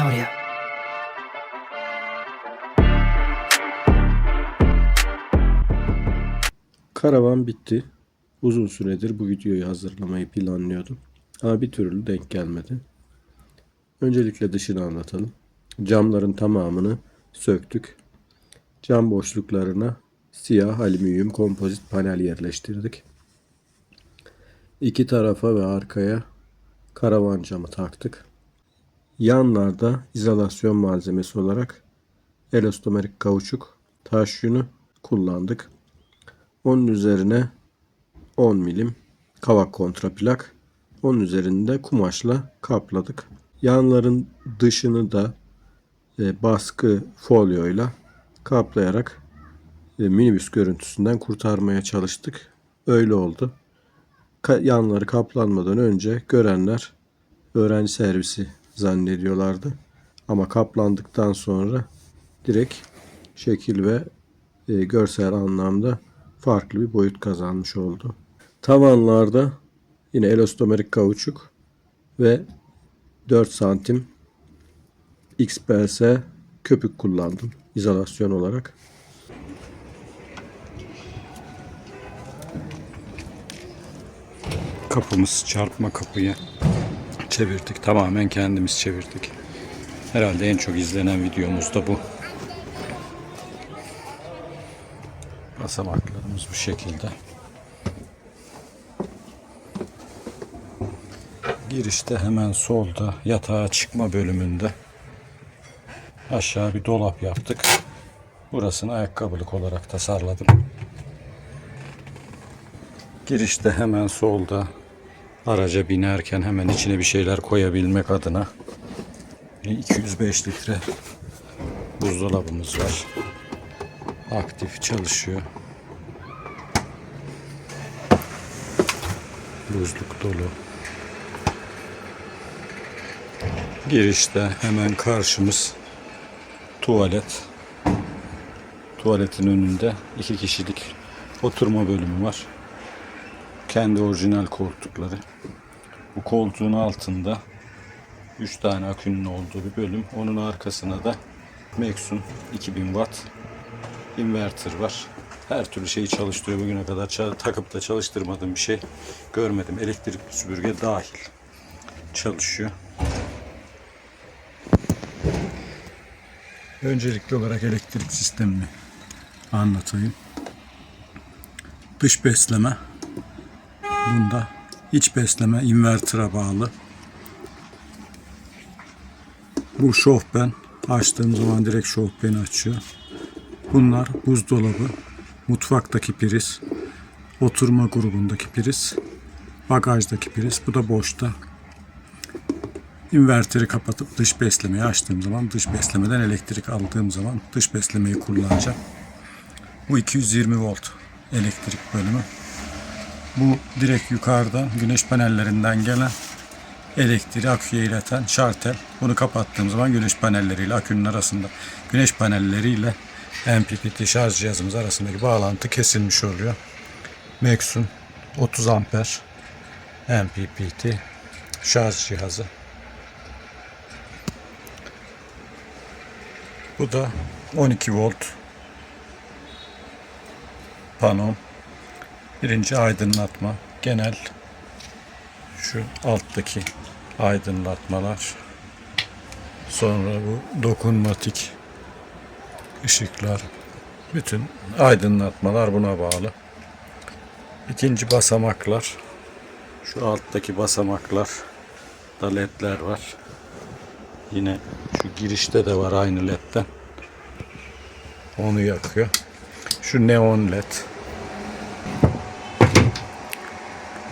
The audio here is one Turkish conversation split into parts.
Audio. Karavan bitti. Uzun süredir bu videoyu hazırlamayı planlıyordum. Ama bir türlü denk gelmedi. Öncelikle dışını anlatalım. Camların tamamını söktük. Cam boşluklarına siyah alüminyum kompozit panel yerleştirdik. İki tarafa ve arkaya karavan camı taktık. Yanlarda izolasyon malzemesi olarak elastomerik kauçuk taş yünü kullandık. Onun üzerine 10 milim kavak kontraplak. Onun üzerinde kumaşla kapladık. Yanların dışını da e, baskı folyoyla kaplayarak e, minibüs görüntüsünden kurtarmaya çalıştık. Öyle oldu. Yanları kaplanmadan önce görenler öğrenci servisi zannediyorlardı. Ama kaplandıktan sonra direkt şekil ve e, görsel anlamda farklı bir boyut kazanmış oldu. Tavanlarda yine elastomerik kauçuk ve 4 santim XPS köpük kullandım izolasyon olarak. Kapımız çarpma kapıyı çevirdik. Tamamen kendimiz çevirdik. Herhalde en çok izlenen videomuz da bu. Basamaklarımız bu şekilde. Girişte hemen solda yatağa çıkma bölümünde aşağı bir dolap yaptık. Burasını ayakkabılık olarak tasarladım. Girişte hemen solda araca binerken hemen içine bir şeyler koyabilmek adına bir 205 litre buzdolabımız var. Aktif çalışıyor. Buzluk dolu. Girişte hemen karşımız tuvalet. Tuvaletin önünde iki kişilik oturma bölümü var. Kendi orijinal koltukları. Bu koltuğun altında 3 tane akünün olduğu bir bölüm. Onun arkasına da Maxun 2000 watt inverter var. Her türlü şeyi çalıştırıyor. Bugüne kadar takıp da çalıştırmadığım bir şey görmedim. Elektrikli süpürge dahil çalışıyor. Öncelikli olarak elektrik sistemini anlatayım. Dış besleme bunda iç besleme inverter'a bağlı. Bu şofben açtığım zaman direkt şofbeni açıyor. Bunlar buzdolabı, mutfaktaki priz, oturma grubundaki priz, bagajdaki priz. Bu da boşta. İnverteri kapatıp dış beslemeyi açtığım zaman dış beslemeden elektrik aldığım zaman dış beslemeyi kullanacağım. Bu 220 volt elektrik bölümü. Bu direkt yukarıdan güneş panellerinden gelen elektriği aküye ileten şartel. Bunu kapattığım zaman güneş panelleriyle akünün arasında güneş panelleriyle MPPT şarj cihazımız arasındaki bağlantı kesilmiş oluyor. Maxun 30 amper MPPT şarj cihazı. Bu da 12 volt panom. Birinci aydınlatma. Genel şu alttaki aydınlatmalar. Sonra bu dokunmatik ışıklar. Bütün aydınlatmalar buna bağlı. İkinci basamaklar. Şu alttaki basamaklar da ledler var. Yine şu girişte de var aynı ledden. Onu yakıyor. Şu neon led.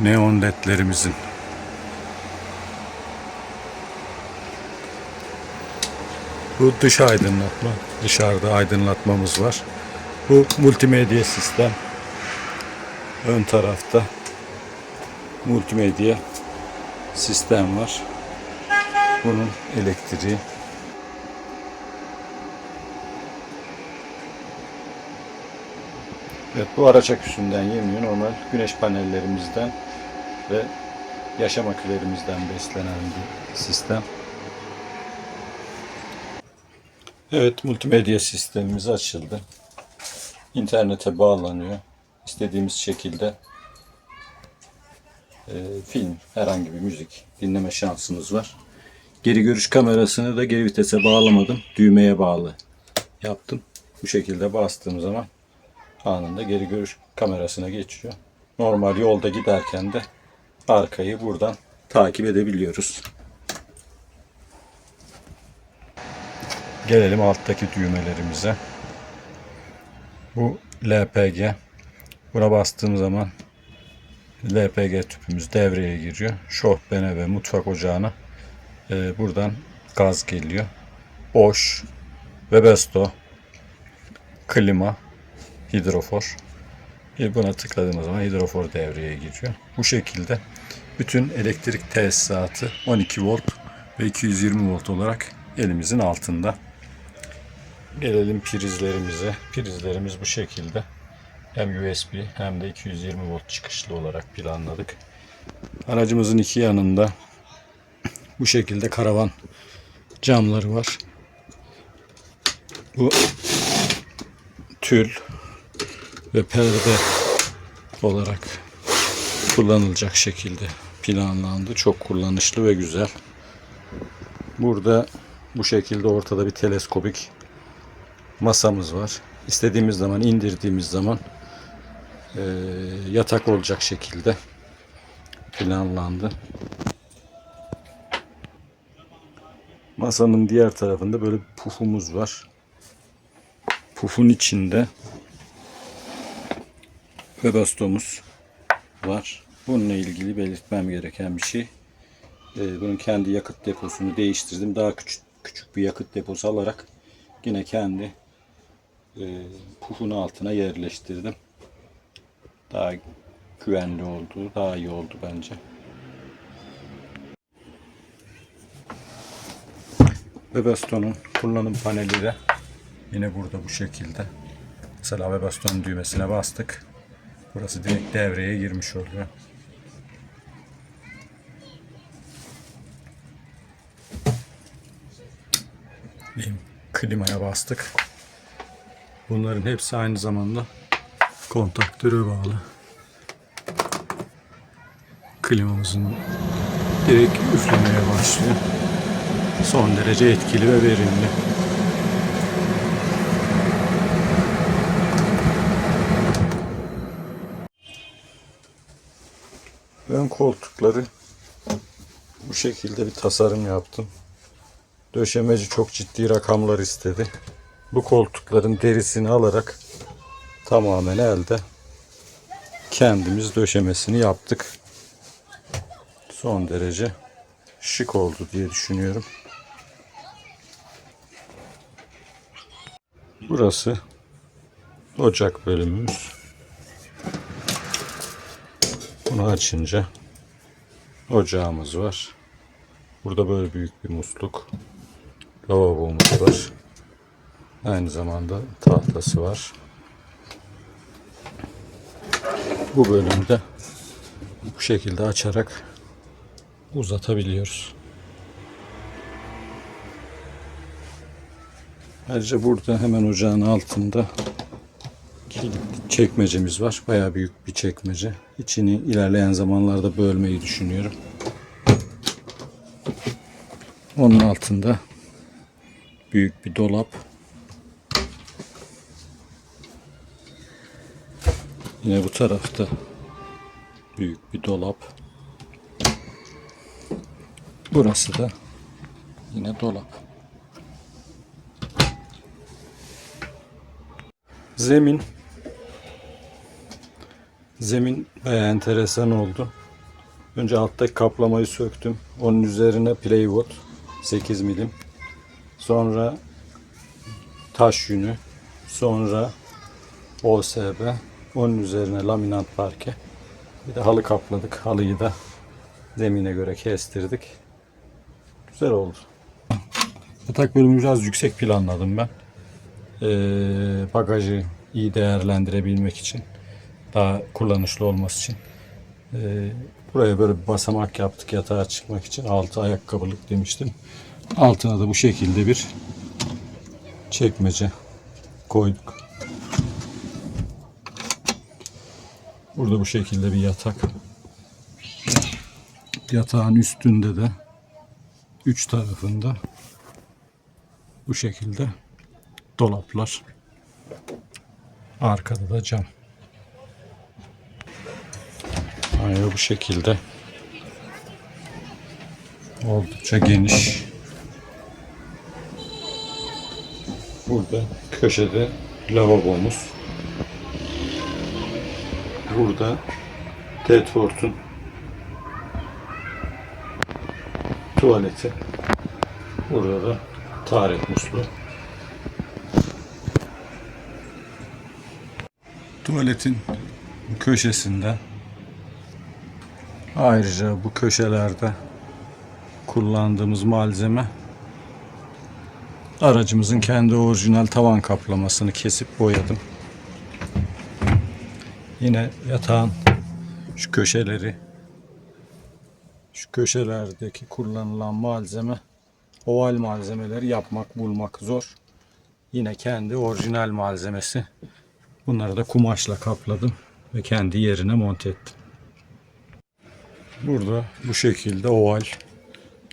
Neon ledlerimizin Bu dış aydınlatma. Dışarıda aydınlatmamız var. Bu multimedya sistem. Ön tarafta multimedya sistem var. Bunun elektriği. Evet bu araç aküsünden yemiyor. Normal güneş panellerimizden ve yaşam akülerimizden beslenen bir sistem. Evet, multimedya sistemimiz açıldı. İnternete bağlanıyor. İstediğimiz şekilde e, film, herhangi bir müzik dinleme şansımız var. Geri görüş kamerasını da geri vitese bağlamadım. Düğmeye bağlı yaptım. Bu şekilde bastığım zaman anında geri görüş kamerasına geçiyor. Normal yolda giderken de arkayı buradan takip edebiliyoruz. Gelelim alttaki düğmelerimize. Bu LPG. Buna bastığım zaman LPG tüpümüz devreye giriyor. Şofbene ve mutfak ocağına e, buradan gaz geliyor. Bosch, Webesto, klima, hidrofor. E, buna tıkladığımız zaman hidrofor devreye giriyor. Bu şekilde bütün elektrik tesisatı 12 volt ve 220 volt olarak elimizin altında. Gelelim prizlerimize. Prizlerimiz bu şekilde. Hem USB hem de 220 volt çıkışlı olarak planladık. Aracımızın iki yanında bu şekilde karavan camları var. Bu tül ve perde olarak kullanılacak şekilde planlandı. Çok kullanışlı ve güzel. Burada bu şekilde ortada bir teleskopik masamız var. İstediğimiz zaman indirdiğimiz zaman e, yatak olacak şekilde planlandı. Masanın diğer tarafında böyle pufumuz var. Pufun içinde Webasto'muz var. Bununla ilgili belirtmem gereken bir şey. Ee, bunun kendi yakıt deposunu değiştirdim. Daha küçük küçük bir yakıt deposu alarak yine kendi e, pufun altına yerleştirdim. Daha güvenli oldu, daha iyi oldu bence. Webasto'nun kullanım paneli de yine burada bu şekilde. Mesela Webasto'nun düğmesine bastık. Burası direkt devreye girmiş oluyor. Klimaya bastık. Bunların hepsi aynı zamanda kontaktöre bağlı. Klimamızın direkt üflemeye başlıyor. Son derece etkili ve verimli. Ön koltukları bu şekilde bir tasarım yaptım. Döşemeci çok ciddi rakamlar istedi. Bu koltukların derisini alarak tamamen elde kendimiz döşemesini yaptık. Son derece şık oldu diye düşünüyorum. Burası ocak bölümümüz. Bunu açınca ocağımız var. Burada böyle büyük bir musluk. Lavabomuz var. Aynı zamanda tahtası var. Bu bölümde bu şekilde açarak uzatabiliyoruz. Ayrıca burada hemen ocağın altında çekmecemiz var. Bayağı büyük bir çekmece. İçini ilerleyen zamanlarda bölmeyi düşünüyorum. Onun altında büyük bir dolap. Yine bu tarafta büyük bir dolap. Burası da yine dolap. Zemin Zemin bayağı enteresan oldu. Önce alttaki kaplamayı söktüm. Onun üzerine plywood 8 milim. Sonra taş yünü. Sonra OSB. Onun üzerine laminat parke. Bir de halı kapladık. Halıyı da zemine göre kestirdik. Güzel oldu. Yatak bölümü biraz yüksek planladım ben. Ee, bagajı iyi değerlendirebilmek için daha kullanışlı olması için. Ee, buraya böyle bir basamak yaptık yatağa çıkmak için. Altı ayakkabılık demiştim. Altına da bu şekilde bir çekmece koyduk. Burada bu şekilde bir yatak. Yatağın üstünde de üç tarafında bu şekilde dolaplar. Arkada da cam. Banyo bu şekilde. Oldukça geniş. Burada köşede lavabomuz. Burada Tedford'un tuvaleti. Burada da taharet musluğu. Tuvaletin köşesinde ayrıca bu köşelerde kullandığımız malzeme aracımızın kendi orijinal tavan kaplamasını kesip boyadım. Yine yatağın şu köşeleri şu köşelerdeki kullanılan malzeme oval malzemeleri yapmak bulmak zor. Yine kendi orijinal malzemesi. Bunları da kumaşla kapladım ve kendi yerine monte ettim. Burada bu şekilde oval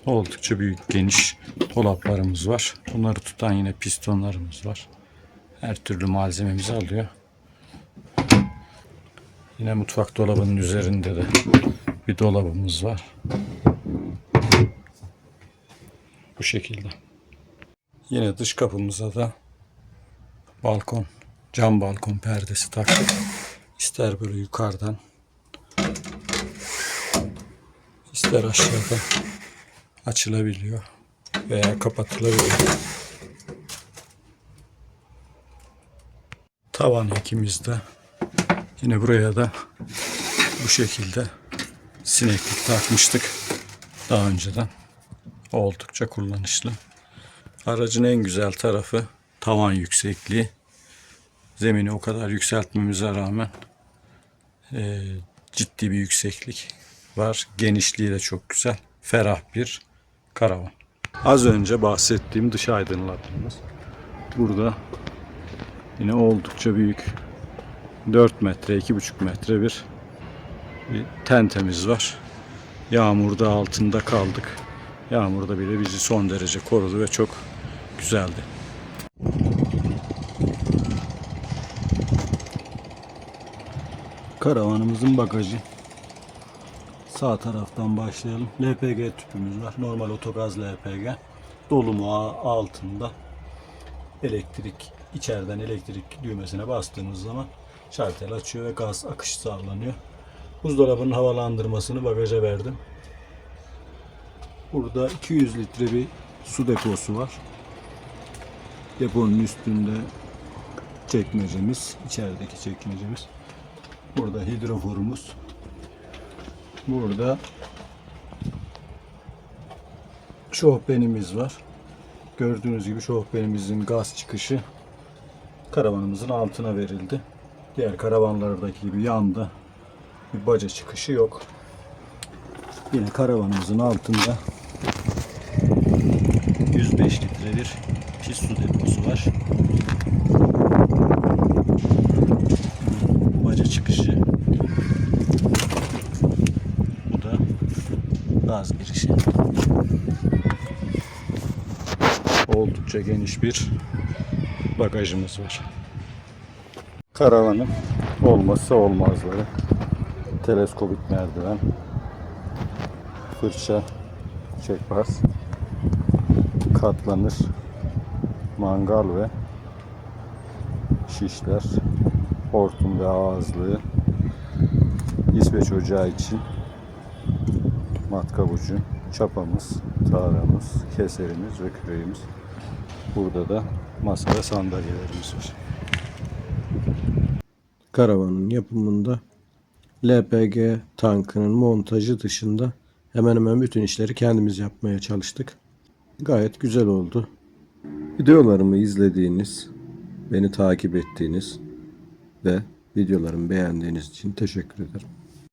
oldukça büyük geniş dolaplarımız var. Bunları tutan yine pistonlarımız var. Her türlü malzememizi alıyor. Yine mutfak dolabının üzerinde de bir dolabımız var. Bu şekilde. Yine dış kapımıza da balkon, cam balkon perdesi taktık. İster böyle yukarıdan, ister aşağıdan açılabiliyor veya kapatılabiliyor. Tavan ekimizde yine buraya da bu şekilde sineklik takmıştık daha önceden. Oldukça kullanışlı. Aracın en güzel tarafı tavan yüksekliği. Zemini o kadar yükseltmemize rağmen e, ciddi bir yükseklik var. Genişliği de çok güzel. Ferah bir karavan. Az önce bahsettiğim dış aydınlatmamız. Burada yine oldukça büyük 4 metre, 2,5 metre bir, bir tentemiz var. Yağmurda altında kaldık. Yağmurda bile bizi son derece korudu ve çok güzeldi. Karavanımızın bagajı. Sağ taraftan başlayalım. LPG tüpümüz var. Normal otogaz LPG. Dolumu altında. Elektrik içeriden elektrik düğmesine bastığımız zaman şartel açıyor ve gaz akışı sağlanıyor. Buzdolabının havalandırmasını bagaja verdim. Burada 200 litre bir su deposu var. Deponun üstünde çekmecemiz, içerideki çekmecemiz. Burada hidroforumuz. Burada şofbenimiz var. Gördüğünüz gibi şofbenimizin gaz çıkışı karavanımızın altına verildi. Diğer karavanlardaki gibi yanda bir baca çıkışı yok. Yine karavanımızın altında 105 litre bir pis su deposu var. Baca çıkışı. Bu da gaz girişi. Oldukça geniş bir bagajımız var. Karavanın olmazsa olmazları. Teleskopik merdiven, fırça, çekbaz, katlanır, mangal ve şişler, hortum ve ağızlığı, İsveç ocağı için matkap ucu, çapamız, tarağımız, keserimiz ve küreğimiz. Burada da masa ve sandalyelerimiz var. Karavanın yapımında LPG tankının montajı dışında hemen hemen bütün işleri kendimiz yapmaya çalıştık. Gayet güzel oldu. Videolarımı izlediğiniz, beni takip ettiğiniz ve videolarımı beğendiğiniz için teşekkür ederim.